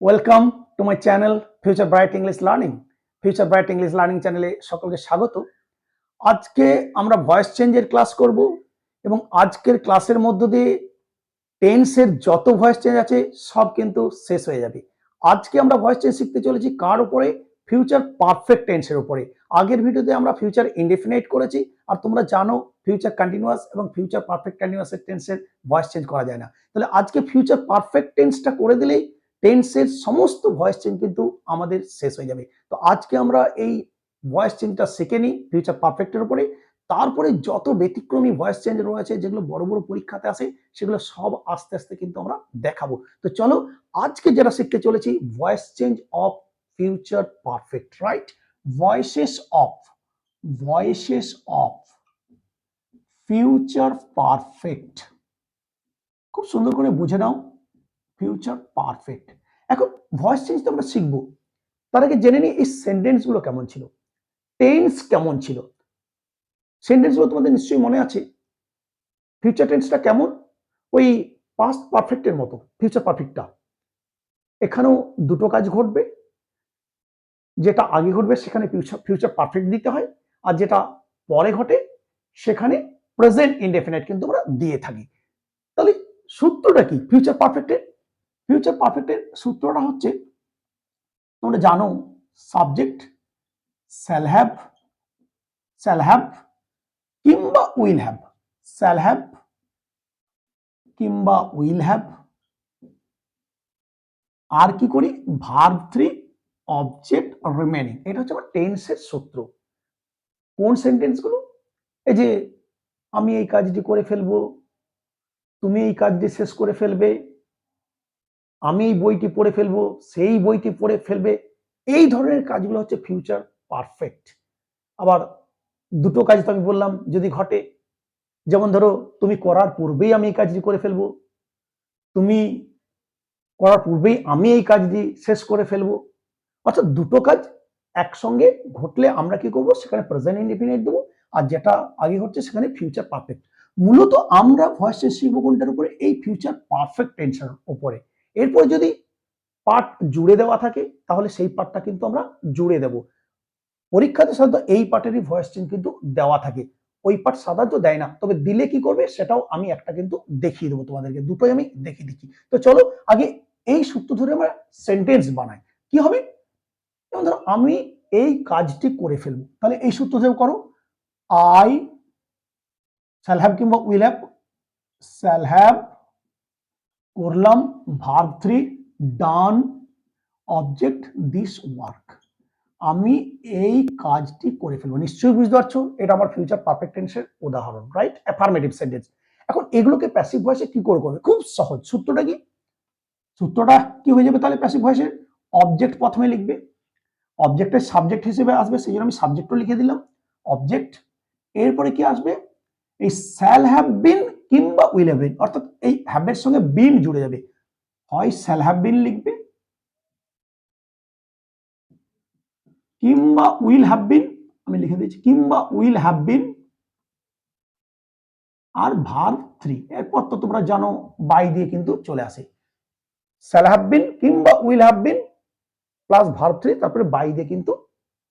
Welcome to my channel Future Bright English Learning Future Bright English Learning চ্যানেলে সকলকে স্বাগত। আজকে আমরা ভয়েস চেঞ্জের ক্লাস করব এবং আজকের ক্লাসের মধ্য দিয়ে টেন্সের যত ভয়েস চেঞ্জ আছে, সব কিন্তু শেষ হয়ে যাবে। আজকে আমরা ভয়েস চেঞ্জ শিখতে চলেছি কার উপরে? ফিউচার পারফেক্ট টেন্সের উপরে। আগের ভিডিওতে আমরা ফিউচার ইনডেফিনাইট করেছি, আর তোমরা জানো ফিউচার কন্টিনিউয়াস এবং ফিউচার পারফেক্ট কন্টিনিউয়াসের টেন্সের ভয়েস চেঞ্জ করা যায় না। তাহলে আজকে ফিউচার পারফেক্ট টেন্সটা করে দিলেই টেন্সের সমস্ত ভয়েস চেঞ্জ কিন্তু আমাদের শেষ হয়ে যাবে। তো আজকে আমরা এই ভয়েস চেঞ্জটা শিখে নিই ফিউচার পারফেক্টের উপরে। তারপরে যত ব্যতিক্রমী ভয়েস চেঞ্জ রয়েছে, যেগুলো বড় বড় পরীক্ষাতে আসে, সেগুলো সব আস্তে আস্তে কিন্তু আমরা দেখাবো। তো চলো, আজকে যেটা শিখতে চলেছি voice change of future perfect right voices of voices of future perfect খুব সুন্দর করে বুঝে নাও। ফিউচার পারফেক্ট এখন ভয়েস চেঞ্জ তো আমরা শিখব। তার আগে জেনে নিই এই সেন্টেন্সগুলো কেমন ছিল। টেন্স কেমন ছিল? সেন্টেন্সগুলো তোমাদের নিশ্চয়ই মনে আছে। ফিউচার টেন্সটা কেমন? ওই পাস্ট পারফেক্টের মতো ফিউচার পারফেক্টটা এখানেও দুটো কাজ ঘটবে। যেটা আগে ঘটবে সেখানে ফিউচার ফিউচার পারফেক্ট দিতে হয়। আর যেটা পরে ঘটে সেখানে প্রেজেন্ট ইনডেফিনাইট কিন্তু আমরা দিয়ে থাকি। তাহলে সূত্রটা কি? ফিউচার পারফেক্টের ফিউচার পারফেক্টের সূত্রটা হচ্ছে, তোমরা জানো subject shall have shall have কিংবা উইল হ্যাভ শ্যাল হ্যাভ কিংবা উইল হ্যাভ আর কি করি? ভার্ব থ্রি অবজেক্ট রিমেনিং এটা হচ্ছে আমার টেন্সের সূত্র। কোন সেন্টেন্সগুলো এই যে, আমি এই কাজটি করে ফেলব, তুমি এই কাজটি শেষ করে ফেলবে আমি এই বইটি পড়ে ফেলব, সেই বইটি পড়ে ফেলবে। এই ধরনের কাজগুলো হচ্ছে ফিউচার পারফেক্ট আবার দুটো কাজ তো আমি বললাম, যদি ঘটে, যেমন ধরো তুমি করার পূর্বেই আমি এই কাজটি করে ফেলব, তুমি করার পূর্বেই আমি এই কাজটি শেষ করে ফেলব। অর্থাৎ দুটো কাজ একসঙ্গে ঘটলে আমরা কি করব? সেখানে প্রেজেন্ট ইন্ডিপেন্ডেন্ট দেবো, আর যেটা আগে হচ্ছে সেখানে ফিউচার পারফেক্ট মূলত আমরা ভয়েস কোনটার উপরে এই ফিউচার পারফেক্ট টেন্সের উপরে এরপর যদি পার্ট জুড়ে দেওয়া থাকে, তাহলে সেই পার্টটা কিন্তু আমরা জুড়ে দেব। পরীক্ষাতে সাধারণত এই পার্টেরই ভয়েস চেঞ্জ কিন্তু দেওয়া থাকে। ওই পার্ট সাধারণত দেয় না। তবে দিলে কি করবে, সেটাও আমি একটা কিন্তু দেখিয়ে দেবো তোমাদেরকে। দুটোই আমি দেখিয়ে দিচ্ছি। তো চলো, আগে এই সূত্র ধরে আমরা সেন্টেন্স বানাই। কি হবে? যেমন ধরো, আমি এই কাজটি করে ফেলব। তাহলে এই সূত্র ধরে করো আই শ্যাল হ্যাভ কিংবা উইল হ্যাভ শ্যাল হ্যাভ করলাম verb three, done object this work. আমি এই কাজটি করে ফেলব। নিশ্চয়ই বুঝতে পারছ, এটা আমার ফিউচার পারফেক্ট টেন্সের উদাহরণ রাইট অ্যাফার্মেটিভ সেন্টেন্স এখন এগুলোকে প্যাসিভ ভয়েসে কি করে করবে? খুব সহজ। সূত্রটা কি? সূত্রটা কি হয়ে যাবে তাহলে প্যাসিভ ভয়েসে অবজেক্ট প্রথমে লিখবে। অবজেক্টের সাবজেক্ট হিসেবে আসবে, সেই জন্য আমি সাবজেক্টও লিখে দিলাম। অবজেক্ট এরপরে কি আসবে? এই স্যাল হ্যাভ বিন কিংবা উইল হ্যাভ বিন অর্থাৎ এই হ্যাবের সঙ্গে বিন জুড়ে যাবে। হয় স্যাল হ্যাভ বিন লিখবে, কিংবা উইল হ্যাভ বিন আমি লিখে দিয়েছি, কিংবা উইল হ্যাভ বিন আর ভার থ্রি এরপর তো তোমরা জানো বাই দিয়ে কিন্তু চলে আসে। স্যাল হ্যাভ বিন কিংবা will have been plus verb three তারপরে বাই দিয়ে কিন্তু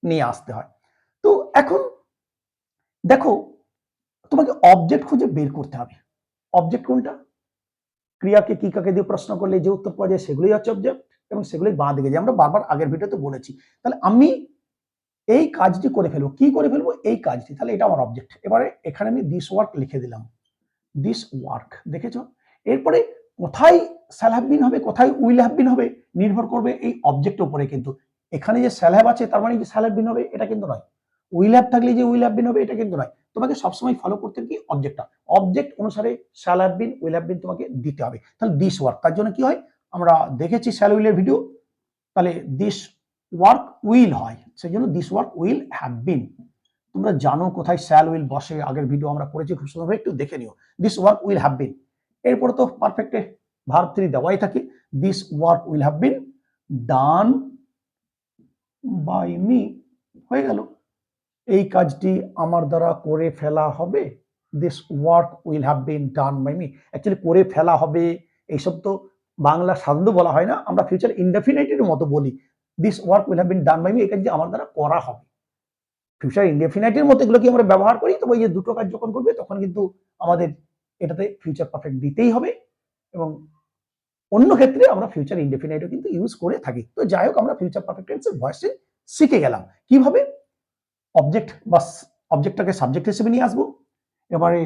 নিয়ে আসতে হয়। তো এখন দেখো, তোমাকে অবজেক্ট খুঁজে বের করতে হবে। অবজেক্ট কোনটা? ক্রিয়াকে কি কাকে দিয়ে প্রশ্ন করলে যে উত্তর পাওয়া যায় সেগুলোই হচ্ছে অবজেক্ট এবং সেগুলোই বাঁ দিকে যে আমরা বারবার আগের ভিডিওতে বলেছি। তাহলে আমি এই কাজটি করে ফেলব। কি করে ফেলব? এই কাজটি। তাহলে এটা আমার অবজেক্ট এবারে এখানে আমি দিস ওয়ার্ক লিখে দিলাম। দিস ওয়ার্ক দেখেছ? এরপরে কোথায় স্যাল হ্যাভ বিন হবে, কোথায় উইল হ্যাভ বিন হবে নির্ভর করবে এই অবজেক্টের উপরে কিন্তু। এখানে যে স্যাল হ্যাভ আছে, তার মানে যে স্যাল হ্যাভ বিন হবে? এটা কিন্তু নয়। উইল হ্যাভ থাকলে যে উইল হ্যাভ বিন হবে, এটা কিন্তু নয়। তোমাকে সবসময় ফলো করতে কি অবজেক্টটা অবজেক্ট অনুসারে shall have been will have been তোমাকে দিতে হবে। তাহলে দিস ওয়ার্ক তার জন্য কি হয়? আমরা দেখেছি শ্যাল উইলের ভিডিও তাহলে দিস ওয়ার্ক উইল হয়। সেই জন্য this work will have been তোমরা জানো কোথায় শ্যাল উইল বসে, আগের ভিডিও আমরা করেছি খুব সুন্দরভাবে একটু দেখে নিও। This work will have been এরপরে তো পারফেক্টে ভার্ব থ্রি দেওয়াই থাকে। This work will have been done by me হয়ে গেল। এই কাজটি আমার দ্বারা করে ফেলা হবে। This work will have been done by me actually করে ফেলা হবে, এইসব তো বাংলা সাধারণত বলা হয় না। আমরা ফিউচার ইনডেফিনাইটের মতো বলি। This work will have been done by me এই কাজটি আমার দ্বারা করা হবে। ফিউচার ইনডেফিনাইটের মতো এগুলো কি আমরা ব্যবহার করি? তবে এই যে দুটো কাজ যখন করবে, তখন কিন্তু আমাদের এটাতে ফিউচার পারফেক্ট দিতেই হবে এবং অন্য ক্ষেত্রে আমরা ফিউচার ইনডেফিনাইটও কিন্তু ইউজ করে থাকি। তো যাই হোক, আমরা ফিউচার পারফেক্ট টেন্সের ভয়েসে শিখে গেলাম। কীভাবে? অবজেক্ট বা অবজেক্টটাকে সাবজেক্ট হিসেবে নিয়ে আসব। এবারে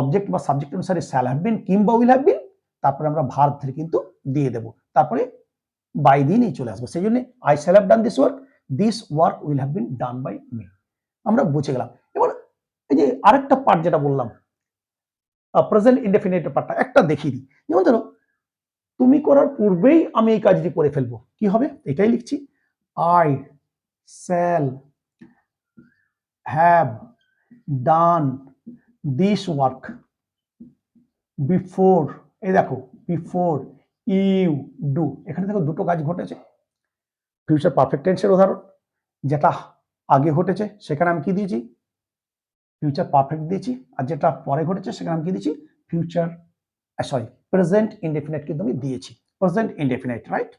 অবজেক্ট বা সাবজেক্ট অনুসারে স্যাল হ্যাভ বিন কিংবা উইল হ্যাভ বিন তারপরে আমরা ভার্ব থেকে কিন্তু দিয়ে দেব। তারপরে বাই দিয়ে নিয়ে চলে আসব। সেই জন্য I shall have done this work this work will have been done by me আমরা বুঝে গেলাম। এবার এই যে আরেকটা পার্ট যেটা বললাম প্রেজেন্ট ইনডেফিনিট পার্টটা একটা দেখিয়ে দিই। যেমন ধরো, তুমি করার পূর্বেই আমি এই কাজটি করে ফেলব। কি হবে? এটাই লিখছি। I shall have done this work before এই দেখো বিফোর ইউ ডু এখানে দেখো দুটো কাজ ঘটেছে। ফিউচার পারফেক্ট টেন্সের উদাহরণ, যেটা আগে ঘটেছে, সেখানে আমি কি দিয়েছি? ফিউচার পারফেক্ট দিয়েছি, আর যেটা পরে ঘটেছে, সেখানে আমি কি দিয়েছি? ফিউচার সরি প্রেজেন্ট ইনডেফিনাইট কিন্তু আমি দিয়েছি। প্রেজেন্ট ইনডেফিনাইট রাইট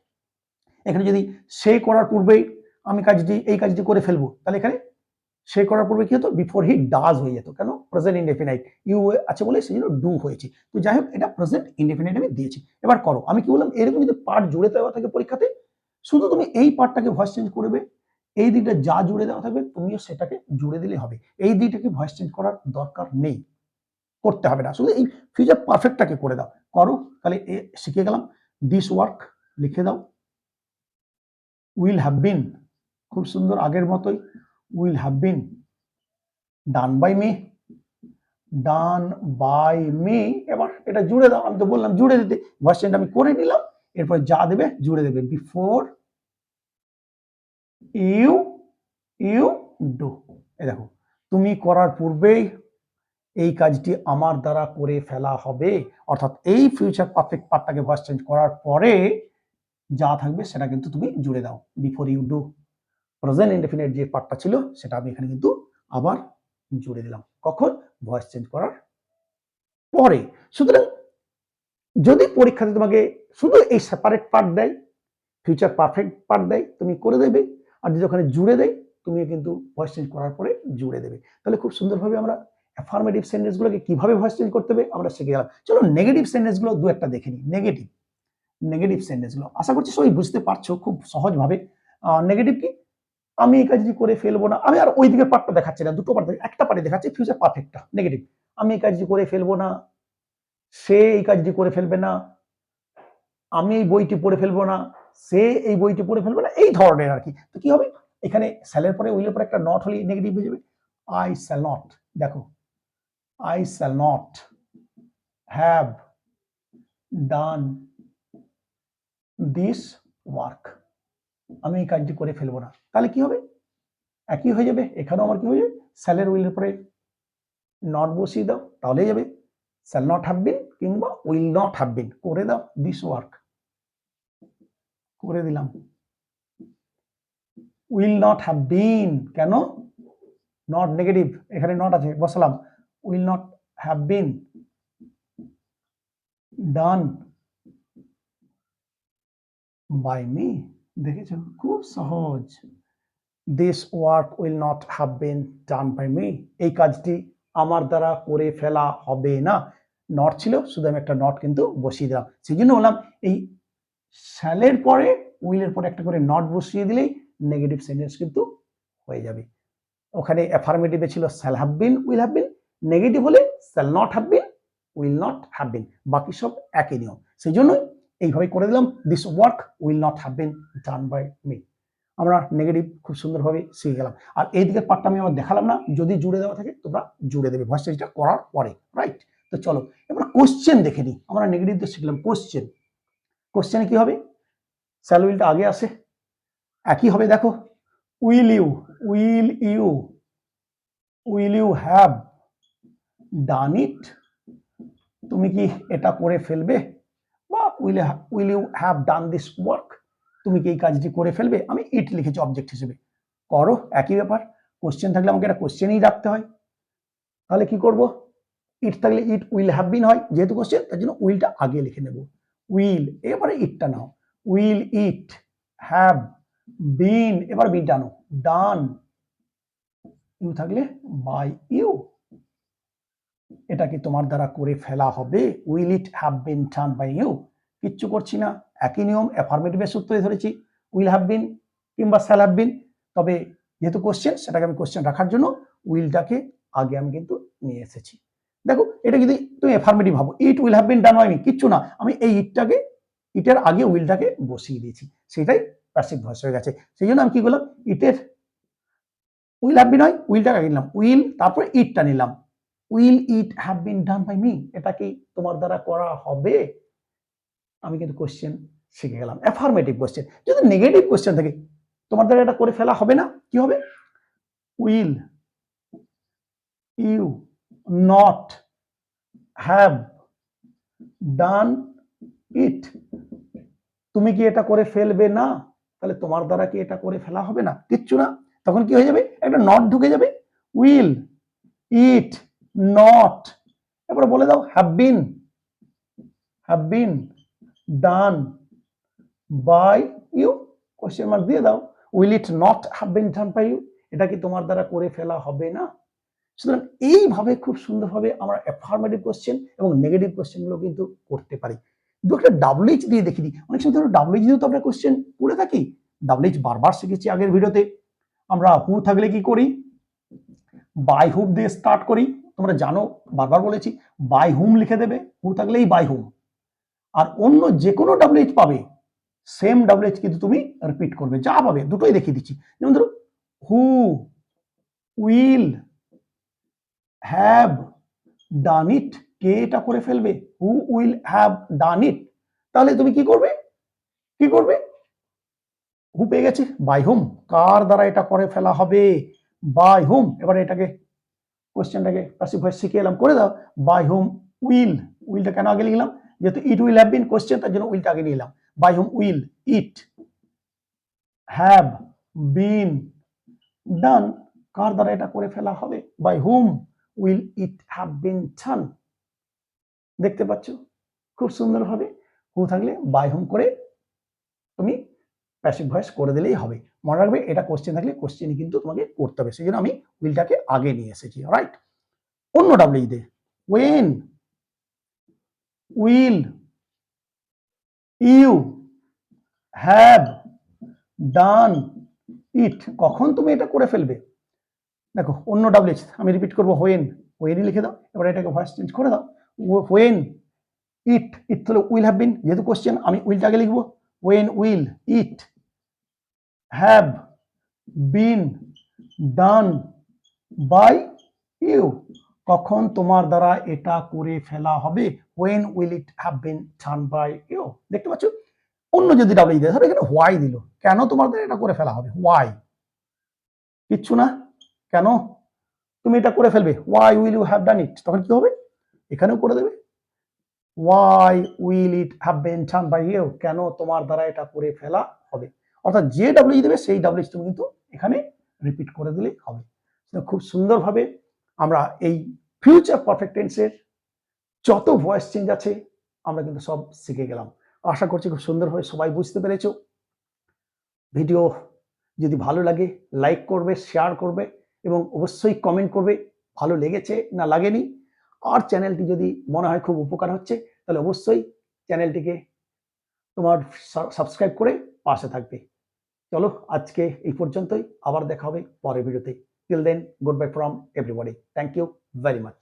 এখানে যদি সে করার পূর্বেই আমি কাজটি, এই কাজটি করে ফেলব, তাহলে এখানে সে করার পূর্বে কি হতো? বিফোর হি ডাজ হয়ে যেত। কেন? প্রেজেন্ট ইনডেফিনাইট ইউ আছে বলে সেই জন্য ডু হয়েছে। তো যাই হোক এটা প্রেজেন্ট ইনডেফিনাইট আমি দিয়েছি। এবার করো, আমি কি বললাম? এরকম যদি পার্ট জুড়ে দেওয়া থাকে পরীক্ষাতে, শুধু তুমি এই পার্টটাকে ভয়েস চেঞ্জ করবে, এই দিকটা যা জুড়ে দেওয়া থাকবে, তুমিও সেটাকে জুড়ে দিলে হবে। এই দিকটাকে ভয়েস চেঞ্জ করার দরকার নেই। করতে হবে না। শুধু এই ফিউচার পারফেক্টটাকে করে দাও। করো, তাহলে এ শিখে গেলাম। দিস ওয়ার্ক লিখে দাও। উইল হ্যাভ বিন খুব সুন্দর, আগের মতোই। Will have been done by me done by me এবার এটা জুড়ে দাও। আমি তো বললাম জুড়ে দিতে। চেঞ্জ আমি করে নিলাম। এরপর যা দেবে জুড়ে দেবে। বিফোর ইউ ইউ ডু এই দেখো, তুমি করার পূর্বেই এই কাজটি আমার দ্বারা করে ফেলা হবে। অর্থাৎ এই ফিউচার পারফেক্ট পার্টটাকে ভয়েস চেঞ্জ করার পরে যা থাকবে সেটা কিন্তু তুমি জুড়ে দাও। Before you do present indefinite যে পার্টটা ছিল, সেটা আমি এখানে কিন্তু আবার জুড়ে দিলাম। কখন? ভয়েস চেঞ্জ করার পরে। সুতরাং যদি পরীক্ষাতে তোমাকে শুধু এই সেপারেট পার্ট দেয় ফিউচার পারফেক্ট পার্ট দেয়, তুমি করে দেবে। আর যদি ওখানে জুড়ে দেয় তুমি কিন্তু ভয়েস চেঞ্জ করার পরে জুড়ে দেবে। তাহলে খুব সুন্দরভাবে আমরা অ্যাফার্মেটিভ সেন্টেন্সগুলোকে কীভাবে ভয়েস চেঞ্জ করতে হবে, আমরা শিখে গেলাম। চলো নেগেটিভ সেন্টেন্সগুলো দু একটা দেখে নিই। নেগেটিভ নেগেটিভ সেন্টেন্সগুলো আশা করছি সবাই বুঝতে পারছ খুব সহজভাবে। নেগেটিভ কি? আমি এই কাজটি করে ফেলব না। আমি আর ওই দিকের পার্টটা দেখাচ্ছি না, দুটো পার্ট একটা পার্টি দেখাচ্ছি ফিউচার পারফেক্টটা নেগেটিভ আমি এই কাজটি করে ফেলব না, সে এই কাজটি করে ফেলবে না, আমি এই বইটি পড়ে ফেলব না, সে এই বইটি পড়ে ফেলবে না, এই ধরনের আর কি। তো কি হবে? এখানে স্যালের পরে উইলের পরে একটা নট হলে নেগেটিভ হয়ে যাবে। আই স্যাল নট দেখো। I shall not have done this work আমি এই কাজটি করে ফেলব না। তাহলে কি হবে? একই হয়ে যাবে। এখানেও আমার কি হয়ে যাবে? স্যালের উইলের পরে নট বসিয়ে দাও, তাহলেই যাবে। স্যাল নট হ্যাভ কিংবা উইল নট হ্যাভ করে দাও দিস ওয়ার্ক করে দিলাম। উইল নট হ্যাভ কেন? নট নেগেটিভ এখানে নট আছে, বসালাম। Will not have done by me দেখেছ? খুব সহজ। This work will not have been done by me এই কাজটি আমার দ্বারা করে ফেলা হবে না। নট ছিল শুধু আমি একটা নট কিন্তু বসিয়ে দিলাম। সেই জন্য বললাম এই শ্যালের পরে উইলের পরে একটা করে নট বসিয়ে দিলেই নেগেটিভ সেন্টেন্স কিন্তু হয়ে যাবে। ওখানে অ্যাফার্মেটিভে ছিল shall have been will have been negative হলে shall not have been will not have been বাকি সব একই নিয়ম। সেই জন্যই এইভাবে করে দিলাম this work will not have been done by me আমরা নেগেটিভ খুব সুন্দরভাবে শিখে গেলাম। আর এই দিকের পার্টটা আমি আমার দেখালাম না, যদি জুড়ে দেওয়া থাকে তোমরা জুড়ে দেবে ভয়েস চেঞ্জটা করার পরে রাইট তো চলো, এবার কোশ্চেন দেখে নিই। আমরা নেগেটিভ তো শিখলাম কোশ্চেন কোশ্চেনে কি হবে? স্যাল উইলটা আগে আসে। একই হবে, দেখো। Will you will you will you have done it তুমি কি এটা করে ফেলবে? Will will you have done this work তুমি কি এই কাজটি করে ফেলবে? আমি ইট লিখেছি অবজেক্ট হিসেবে। করো, একই ব্যাপার। কোশ্চেন থাকলে আমাকে একটা কোশ্চেনই রাখতে হয়। তাহলে কি করব? ইট থাকলে ইট উইল হ্যাভ বিন হয়, যেহেতু কোশ্চেন তার জন্য উইলটা আগে লিখে নেব। উইল এবারে ইটটা নাও। উইল ইট হ্যাভ বিন এবার বিনটা আনো। ডান ইউ থাকলে বাই ইউ এটা কি তোমার দ্বারা করে ফেলা হবে। Will it have been done by you কিচ্ছু করছি না। একই নিয়ম অ্যাফার্মেটিভের সূত্রে ধরেছি। উইল হ্যাভ বিন কিংবা স্যাল হ্যাভ বিন তবে যেহেতু কোশ্চেন সেটাকে আমি কোশ্চেন রাখার জন্য উইলটাকে আগে আমি কিন্তু নিয়ে এসেছি। দেখো, এটা যদি তুমি এফার্মেটিভ ভাবো ইট উইল হ্যাভ বিন ডান আমি কিচ্ছু না। আমি এই ইটটাকে, ইটের আগে উইলটাকে বসিয়ে দিয়েছি। সেটাই প্যাসিভ ভয়েস হয়ে গেছে। সেই জন্য আমি কি করলাম, ইটের উইল হ্যাভ বিন হয়, উইলটাকে আগে নিলাম। উইল, তারপরে ইটটা নিলাম। Will it have been done by me এটা কি তোমার দ্বারা করা হবে? আমি কিন্তু কোশ্চেন শিখে গেলাম। অ্যাফার্মেটিভ কোশ্চেন যদি নেগেটিভ কোশ্চেন থাকে, তোমার দ্বারা এটা করে ফেলা হবে না? কি হবে? Will you not have done it তুমি কি এটা করে ফেলবে না? তাহলে তোমার দ্বারা কি এটা করে ফেলা হবে না? কিচ্ছু না। তখন কি হয়ে যাবে? একটা নট ঢুকে যাবে। উইল ইট নট এবারে বলে দাও have been have been done by you question mark দিয়ে দাও। Will it not have been done by you এটা কি তোমার দ্বারা করে ফেলা হবে না? সুতরাং এইভাবে খুব সুন্দরভাবে আমরা অ্যাফার্মেটিভ কোশ্চেন এবং নেগেটিভ কোশ্চেনগুলো কিন্তু করতে পারি। দু একটা ডাব্লিউএইচ দিয়ে দেখি দিই। অনেক সময় ধরো ডাব্লিউএইচ দিয়েও তো আমরা কোশ্চেন করে থাকি। ডাব্লিউএইচ বারবার শিখেছি আগের ভিডিওতে। আমরা হু থাকলে কি করি? বাই হুম দিয়ে স্টার্ট করি? তোমরা জানো, বারবার বলেছি। বাই হুম লিখে দেবে। হু থাকলেই বাই হুম আর অন্য যে কোনো ডাব্লিউএইচ পাবে সেম ডাব্লিউএইচ কিন্তু তুমি রিপিট করবে, যা পাবে, দুটোই দেখিয়ে দিচ্ছি। যেমন ধরো হু উইল হ্যাভ ডান ইট কে এটা করে ফেলবে হু উইল হ্যাভ ডান ইট তাহলে তুমি কি করবে? কি করবে? হু পেয়ে গেছে? বাই হুম কার দ্বারা এটা করে ফেলা হবে? বাই হুম এবারে এটাকে কোশ্চেনটাকে প্যাসিভ ভয়েস শিখে এলাম করে দাও। বাই হুম উইল উইলটা কেন আগে লিখলাম? যেহেতু it will have been question তার জন্য উইলটা আগে নিলাম by whom will it have been done কার দ্বারা এটা করে ফেলা হবে? By whom will it have been done দেখতে পাচ্ছ? খুব সুন্দরভাবে। হু থাকলে বাই হুম করে তুমি প্যাসিভ ভয়েস করে দিলেই হবে। মনে রাখবে, এটা কোশ্চেন থাকলে কোশ্চেনই কিন্তু তোমাকে করতে হবে। সেই জন্য আমি উইলটাকে আগে নিয়ে এসেছি রাইট অন্য W the when will you have done it কখন তুমি এটা করে ফেলবে? দেখো, অন্য ডাব্লিউএইচ আমি রিপিট করব হোয়েন হোয়েনই লিখে দাও, এবার এটাকে ভয়েস চেঞ্জ করে দাও হোয়েন ইট ইট তাহলে উইল হ্যাভ বিন যেহেতু কোশ্চেন আমি উইলটাকে লিখব when will it have been done by you কখন তোমার দ্বারা এটা করে ফেলা হবে? When will it have been done by you দেখতে পাচ্ছ? অন্য যদি ডাব্লিউ দেয়, ধরো এখানে হোয়াই দিল। কেন তোমার দ্বারা এটা করে ফেলা হবে? হোয়াই কিচ্ছু না? কেন? তুমি এটা করে ফেলবে। Why will you have done it তখন কি হবে? এখানেও করে দেবে। Why will it have been done by you কেন তোমার দ্বারা এটা করে ফেলা হবে? অর্থাৎ যে ডাব্লিউ দেবে, সেই ডাব্লিউ তুমি কিন্তু এখানে রিপিট করে দিলেই হবে। খুব সুন্দরভাবে আমরা এই ফিউচার পারফেক্ট টেন্সের যত ভয়েস চেঞ্জ আছে, আমরা কিন্তু সব শিখে গেলাম। আশা করছি খুব সুন্দরভাবে সবাই বুঝতে পেরেছ। ভিডিও যদি ভালো লাগে লাইক করবে শেয়ার করবে এবং অবশ্যই কমেন্ট করবে, ভালো লেগেছে না লাগেনি। আর চ্যানেলটি যদি মনে হয় খুব উপকার হচ্ছে, তাহলে অবশ্যই চ্যানেলটিকে তোমার সাবস্ক্রাইব করে পাশে থাকবে। চলো আজকে এই পর্যন্তই, আবার দেখা হবে পরের ভিডিওতে Till then, goodbye from everybody. Thank you very much.